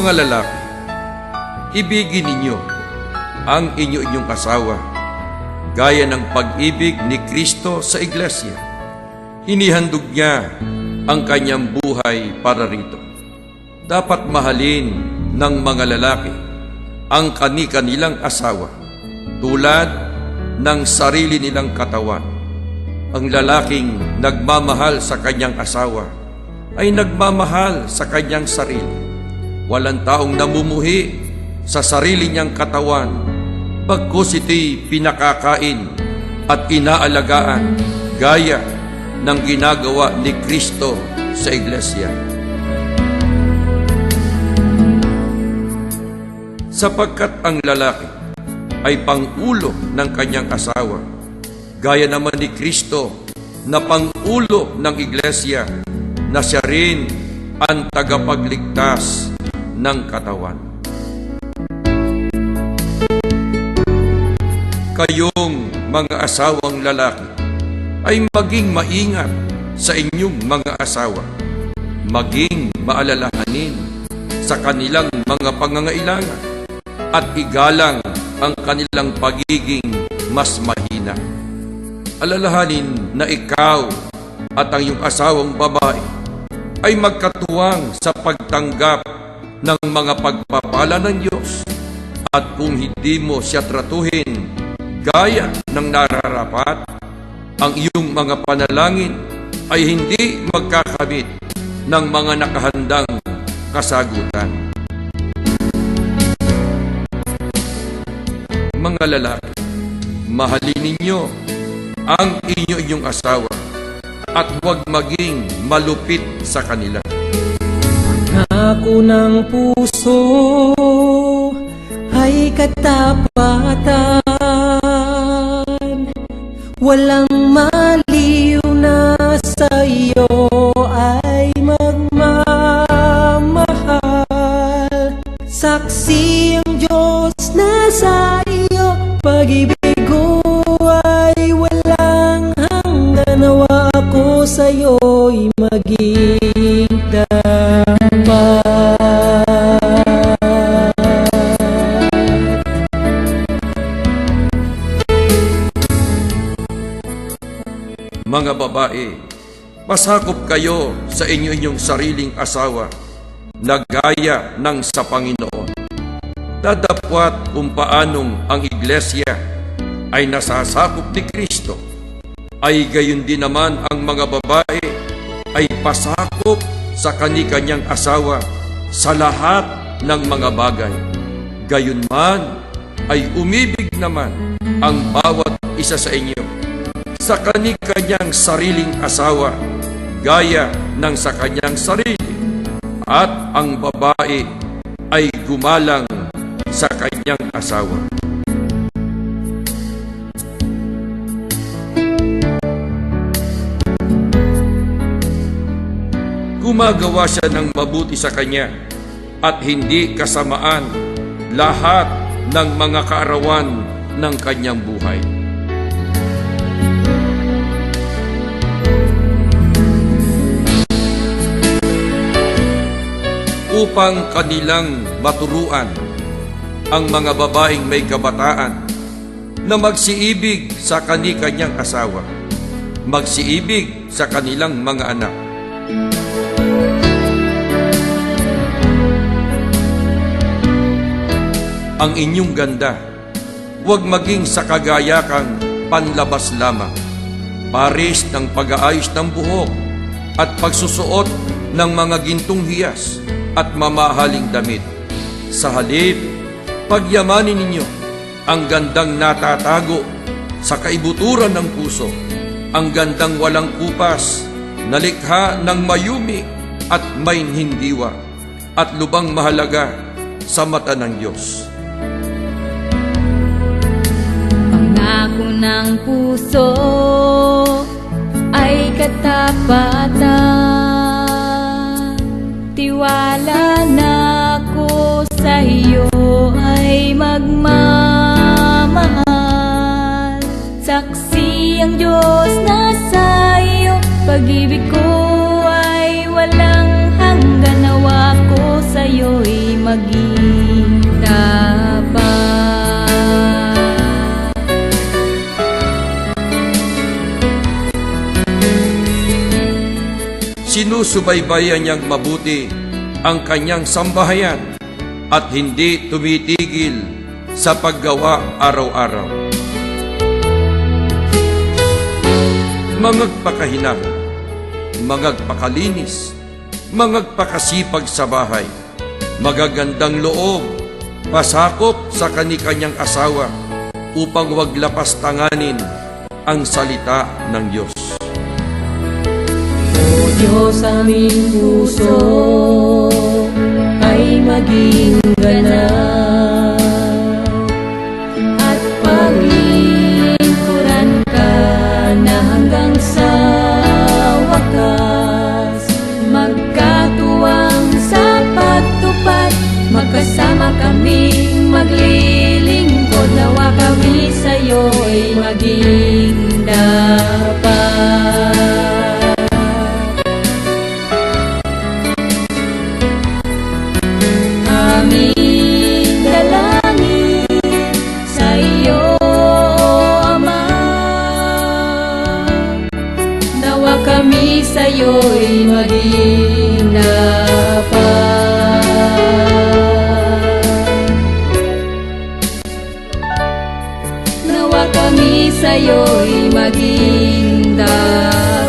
Mga lalaki, ibigin ninyo ang inyo-inyong asawa gaya ng pag-ibig ni Kristo sa iglesia. Hinihandog niya ang kanyang buhay para rito. Dapat mahalin ng mga lalaki ang kani-kanilang asawa tulad ng sarili nilang katawan. Ang lalaking nagmamahal sa kanyang asawa ay nagmamahal sa kanyang sarili. Walang taong namumuhi sa sarili niyang katawan pagkus ito'y pinakakain at inaalagaan gaya ng ginagawa ni Kristo sa iglesia. Sapagkat ang lalaki ay pangulo ng kanyang asawa, gaya naman ni Kristo na pangulo ng iglesia na siya rin ang tagapagligtas ng katawan. Kayong mga asawang lalaki ay maging maingat sa inyong mga asawa, maging maalalahanin sa kanilang mga pangangailangan at igalang ang kanilang pagiging mas mahina. Alalahanin na ikaw at ang iyong asawang babae ay magkatuwang sa pagtanggap ng mga pagpapala ng Diyos at kung hindi mo siya tratuhin gaya ng nararapat, ang iyong mga panalangin ay hindi magkakamit ng mga nakahandang kasagutan. Mga lalaki, mahalin ninyo ang inyo-inyong asawa at huwag maging malupit sa kanila. Ako ng puso ay katapatan. Walang maliw na sa iyo ay magmamahal. Saksi ang Diyos na sa Mga babae, pasakop kayo sa inyo-inyong sariling asawa na gaya ng sa Panginoon. Dadapwat kung paanong ang iglesia ay nasasakop ni Kristo, ay gayon din naman ang mga babae ay pasakop sa kani-kanyang asawa sa lahat ng mga bagay. Gayon man ay umibig naman ang bawat isa sa inyo sa kani-kanyang sariling asawa gaya ng sa kanyang sarili at ang babae ay gumalang sa kanyang asawa. Gumagawa siya ng mabuti sa kanya at hindi kasamaan lahat ng mga kaarawan ng kanyang buhay. Upang kanilang maturuan ang mga babaeng may kabataan na magsiibig sa kani-kanyang asawa, magsiibig sa kanilang mga anak. Ang inyong ganda, huwag maging sa kagayakang panlabas lamang, paris ng pag-aayos ng buhok at pagsusuot ng mga gintong hiyas at mamahaling damit. Sa halip, pagyamanin ninyo ang gandang natatago sa kaibuturan ng puso, ang gandang walang kupas, nalikha ng mayumi at may hindiwa, at lubang mahalaga sa mata ng Diyos. Pangako ng puso ay katapatan ay magmamahal. Saksi ang Diyos na sa iyo Pag-ibig ko ay walang hanggan. Nawa ko sa iyo'y maging tapat Sinusubaybayan niyang mabuti ang kanyang sambahayan at hindi tumitigil sa paggawa araw-araw. Mangagpakahinang, mangagpakalinis, mangagpakasipag sa bahay, magagandang loob, pasakop sa kanikanyang asawa upang wag lapas tanganin ang salita ng Diyos. O Diyos aming puso ay maging Magkasama kaming maglilingkod. Nawa kami sa'yo'y maging dapat. Kami sa iyo'y maging kami sa iyo'y maging dapat.